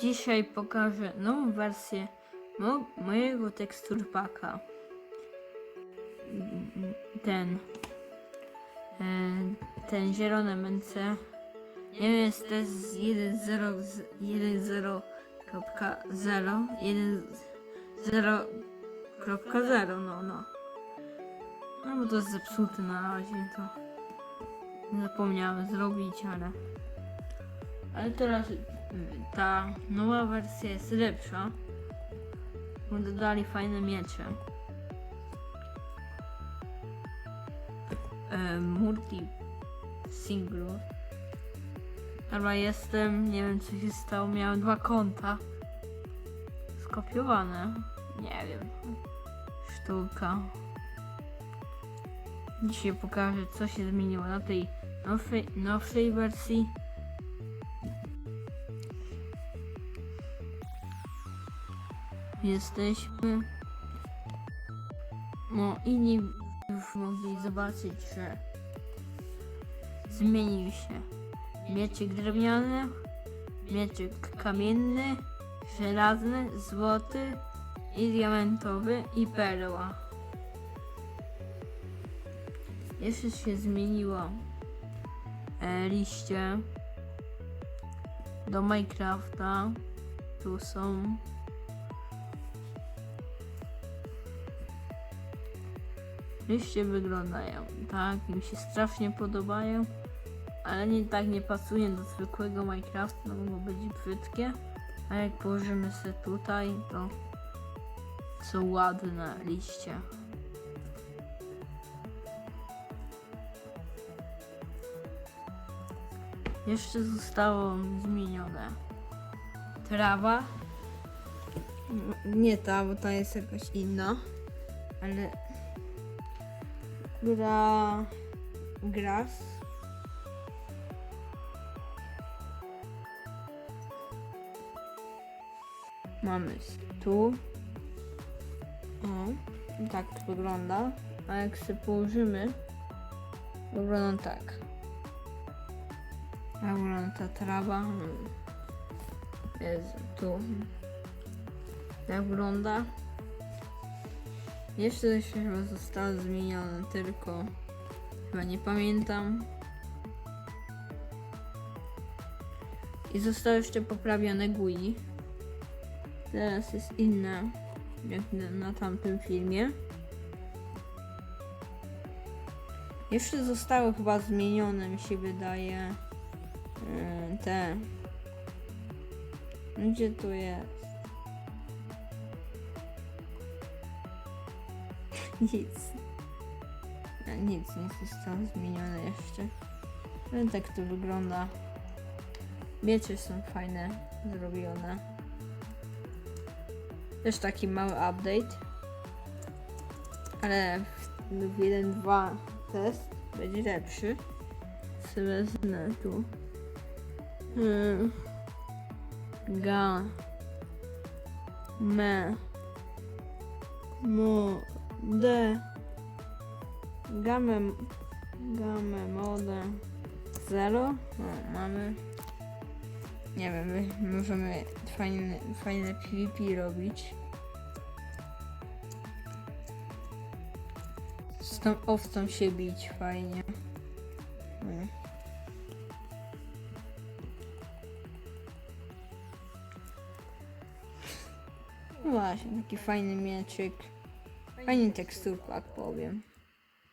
Dzisiaj pokażę nową wersję mo mojego teksturpaka. Mm, Ten. e, Ten zielony wiem, jest też z 1.0 z 1.0.0 1.0.0 no no. No bo to jest zepsuty na razie to. Zapomniałem zrobić, ale. Ale teraz y, ta nowa wersja jest lepsza. Bo dodali fajne miecze. E, multi singlu. Dobra, jestem, nie wiem co się stało, miałem dwa konta. Skopiowane. Nie wiem. Sztuka. Dzisiaj pokażę co się zmieniło na tej nowszej, nowszej wersji. Jesteśmy. No inni już mogli zobaczyć, że zmienił się mieczyk drewniany, mieczyk kamienny, żelazny, złoty i diamentowy i perła. Jeszcze się zmieniło e, liście do Minecrafta. Tu są liście wyglądają tak, mi się strasznie podobają, ale nie tak nie pasują do zwykłego Minecrafta, no bo być brzydkie. A jak położymy sobie tutaj, to są ładne liście. Jeszcze zostało zmienione. Trawa. Nie ta, bo ta jest jakaś inna. Ale. Gra. Gras. Mamy tu. O, tak to wygląda. A jak sobie położymy, wygląda tak. Jak wygląda ta trawa. Hmm. Jest tu. Jak wygląda. Jeszcze się chyba zostało zmienione, tylko chyba nie pamiętam. I zostało jeszcze poprawione GUI. Teraz jest inne, jak na, na tamtym filmie. Jeszcze zostały chyba zmienione, mi się wydaje, yy, te. Gdzie tu jest? Nic. Nic nie zostało zmienione jeszcze. No tak to wygląda. Miecze są fajne, zrobione. Też taki mały update. Ale w w 1.2 test będzie lepszy. Sobie wezmę tu. Hmm. Ga. Me. Mo. D. Gamę. Gamę modę. Zero. No, mamy. Nie wiem, my możemy fajne, fajne PvP robić. Z tą owcą się bić fajnie. No Właśnie, taki fajny mieczyk. Fajnie teksturku, jak powiem.